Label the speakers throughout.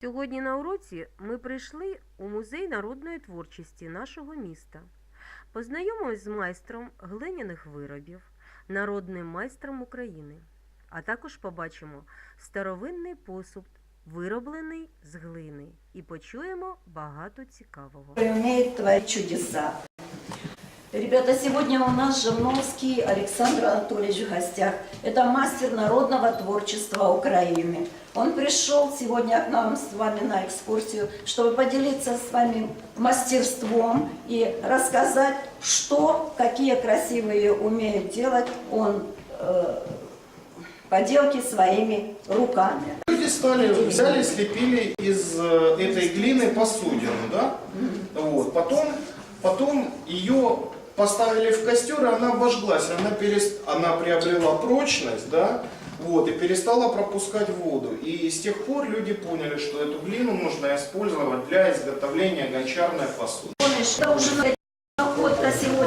Speaker 1: Сьогодні на уроці ми прийшли у музей народної творчості нашого міста. Познайомимось з майстром глиняних виробів, народним майстром України. А також побачимо старовинний посуд, вироблений з глини, і почуємо багато цікавого.
Speaker 2: умеет творить чудеса. Ребята, сегодня у нас Жирновский Александр Анатольевич в гостях. Это мастер народного творчества Украины. Он пришел сегодня к нам с вами на экскурсию, чтобы поделиться с вами мастерством и рассказать, что, какие красивые умеет делать он э, поделки своими руками.
Speaker 3: Люди стали, взяли, слепили из э, этой глины посудину, да? Вот. Потом, потом ее поставили в костер, и она обожглась, она, перес- она приобрела прочность, да? Вот, и перестала пропускать воду. И с тех пор люди поняли, что эту глину нужно использовать для изготовления гончарной посуды.
Speaker 2: Это уже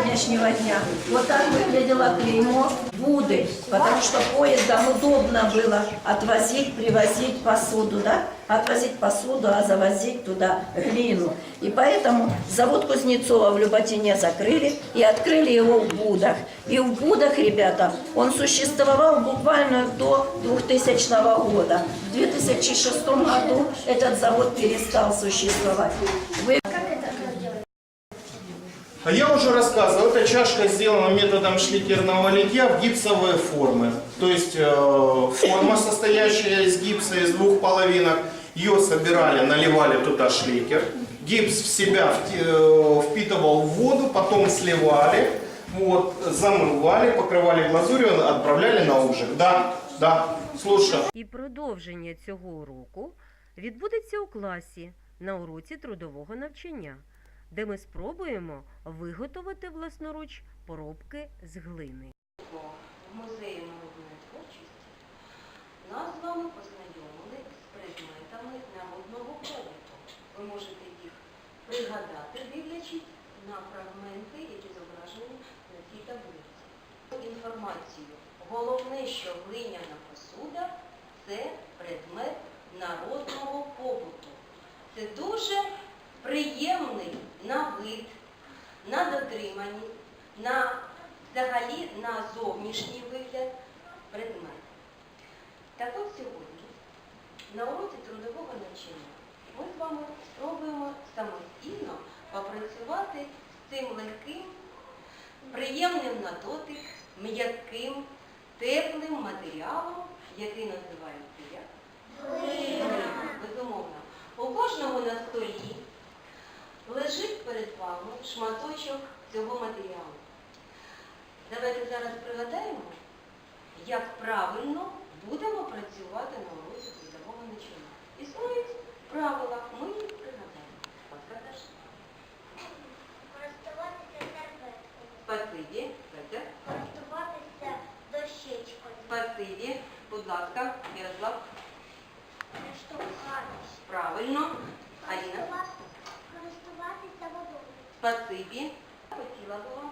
Speaker 2: сегодняшнего дня. Вот так выглядело клеймо Буды, потому что поездом удобно было отвозить, привозить посуду, да? Отвозить посуду, а завозить туда глину. И поэтому завод Кузнецова в Люботине закрыли и открыли его в Будах. И в Будах, ребята, он существовал буквально до 2000 года. В 2006 году этот завод перестал существовать. Вы
Speaker 3: А я уже рассказывал, эта чашка сделана методом шликерного литья в гипсовые формы. То есть э, форма, состоящая из гипса из двух половинок, ее собирали, наливали туда шликер. Гипс в себя вти- э, впитывал в воду, потом сливали, вот, замывали, покрывали глазурью, отправляли на ужин. Да, да, слушаю.
Speaker 1: І продовження цього уроку відбудеться у класі на уроці трудового навчання, де ми спробуємо виготовити власноруч поробки з глини.
Speaker 4: в музеї народної творчості нас з вами познайомили з предметами народного побуту. Ви можете їх пригадати, дивлячись на фрагменти, які зображені на цій таблиці. Інформацію. Головне, що глиняна посуда це предмет народного побуту. Це дуже приємний на вид, на дотриманість, на взагалі на зовнішній вигляд предмет. Так от сьогодні на уроці трудового навчання ми з вами спробуємо самостійно попрацювати з цим легким, приємним на дотик, м'яким, теплим матеріалом, який називається як? Безумовно. У кожного на столі лежить перед вами шматочок цього матеріалу. Давайте зараз пригадаємо, як правильно будемо працювати на уроці трудового навчання. Існують правила, ми їх пригадаємо.
Speaker 5: Користуватися серветкою,
Speaker 4: Спасибі, Петя.
Speaker 5: користуватися дощечкою,
Speaker 4: Спасибі, будь ласка, Ярослав. Правильно. Аліна. Спасибі. Хотіла вам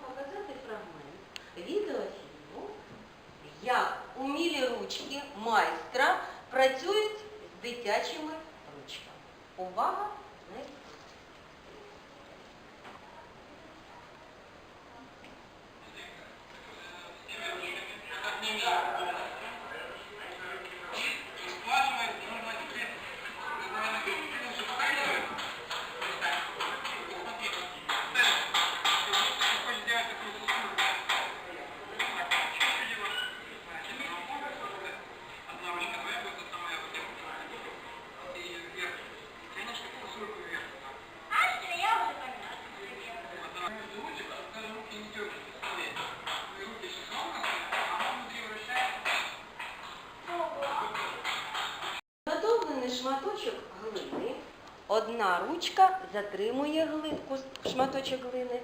Speaker 4: Одна ручка затримує глинку, шматочок глини,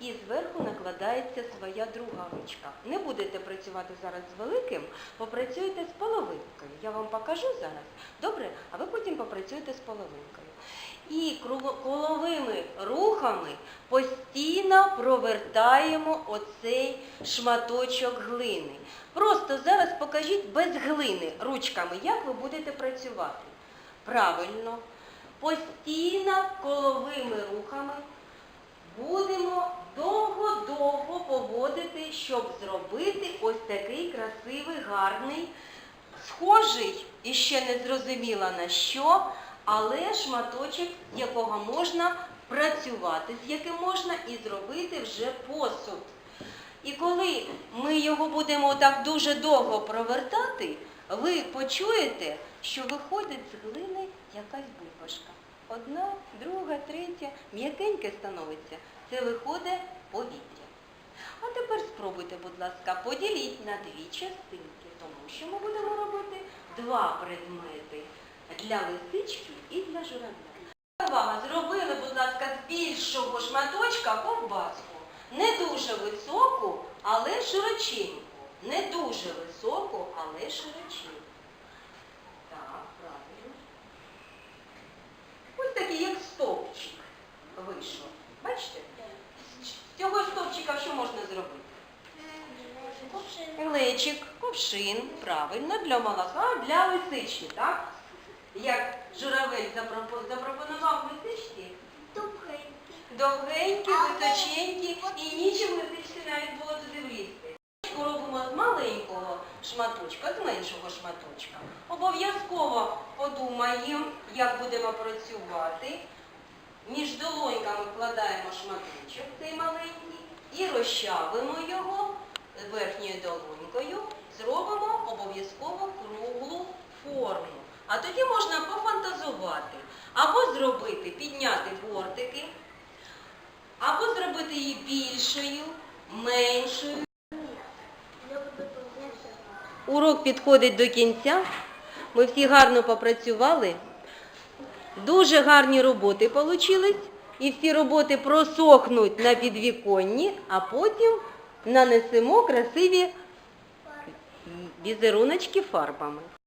Speaker 4: і зверху накладається своя друга ручка. Не будете працювати зараз з великим, попрацюйте з половинкою. Я вам покажу зараз. Добре? А ви потім попрацюєте з половинкою. І коловими рухами постійно провертаємо оцей шматочок глини. Просто зараз покажіть без глини ручками, як ви будете працювати. Правильно. Постійно коловими рухами будемо довго-довго поводити, щоб зробити ось такий красивий, гарний, схожий і ще не зрозуміла на що, але шматочок, якого можна працювати, з яким можна і зробити вже посуд. І коли ми його будемо так дуже довго провертати, ви почуєте, що виходить з глини якась бульбашка. Одна, друга, третя, м'якеньке становиться. Це виходить повітря. А тепер спробуйте, будь ласка, поділіть на дві частинки, тому що ми будемо робити два предмети для лисички і для журавля. Увага, зробили, будь ласка, з більшого шматочка ковбаску. Не дуже високу, але широченьку. Не дуже високу, але широченьку. Так, правильно. Ось такий, як стовпчик вийшов. Бачите? З цього стовпчика що можна зробити? Глечик, ковшин, правильно, для молока, для лисички, так? Як журавель запропо- запропонував лисичці, довгенькі, височенькі, і нічим лисичці навіть було туди влізти. Робимо з маленького шматочка, з меншого шматочка. Обов'язково подумаємо, як будемо працювати. Між долоньками вкладаємо шматочок цей маленький і розчавимо його верхньою долонькою, зробимо обов'язково круглу форму. А тоді можна пофантазувати. Або зробити, підняти бортики, або зробити її більшою, меншою. Урок підходить до кінця. Ми всі гарно попрацювали. Дуже гарні роботи вийшли. І всі роботи просохнуть на підвіконні, а потім нанесемо красиві візеруночки фарбами.